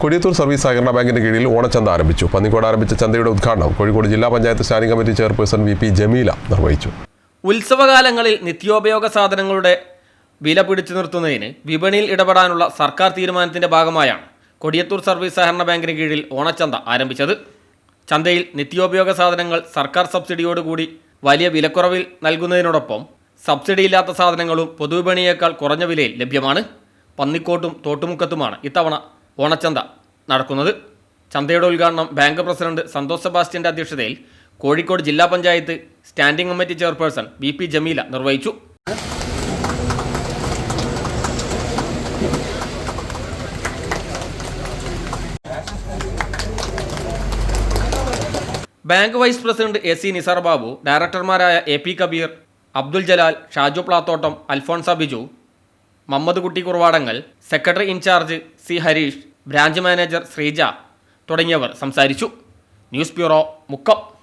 Kodiyathur service സഹകരണ ബാങ്കിന്റെ കീഴിൽ ഓണച്ചന്ത ആരംഭിച്ചു. പന്നിക്കോട് ആരംഭിച്ച ചന്തയുടെ ഉദ്ഘാടനം കോഴിക്കോട് ജില്ലാ panchayat standing committee chairperson V P Jameela നിർവഹിച്ചു. ഉത്സവകാലങ്ങളിൽ നിത്യോപയോഗ സാധനങ്ങളുടെ വില പിടിച്ചു നിർത്തുന്നതിന് വിപണിയിൽ ഇടപെടാനുള്ള സർക്കാർ തീരുമാനത്തിന്റെ ഭാഗമായാണ് കൊടിയത്തൂർ സർവീസ് സഹകരണ ബാങ്കിന് കീഴിൽ ഓണച്ചന്ത ആരംഭിച്ചത്. ചന്തയിൽ നിത്യോപയോഗ സാധനങ്ങൾ സർക്കാർ സബ്സിഡിയോടുകൂടി വലിയ വിലക്കുറവിൽ നൽകുന്നതിനോടൊപ്പം സബ്സിഡി ഇല്ലാത്ത സാധനങ്ങളും പൊതുവിപണിയേക്കാൾ കുറഞ്ഞ വിലയിൽ ലഭ്യമാണ്. പന്നിക്കോട്ടും തോട്ടുമുക്കത്തുമാണ് ഇത്തവണ ഓണച്ചന്ത നടക്കുന്നത്. ചന്തയുടെ ഉദ്ഘാടനം ബാങ്ക് പ്രസിഡന്റ് സന്തോഷ് സെബാസ്റ്റ്യന്റെ അധ്യക്ഷതയിൽ കോഴിക്കോട് ജില്ലാ panchayat standing committee chairperson V P Jameela നിർവഹിച്ചു. Bank vice president A C Nisar Babu ഡയറക്ടർമാരായ A P Kabir Abdul Jalal Shaju Plathottam Alphonsa Biju Mammad Kutty കുറവാടങ്ങൾ secretary in charge C Harish branch manager Sreeja തുടങ്ങിയവർ സംസാരിച്ചു. News bureau Mukkam.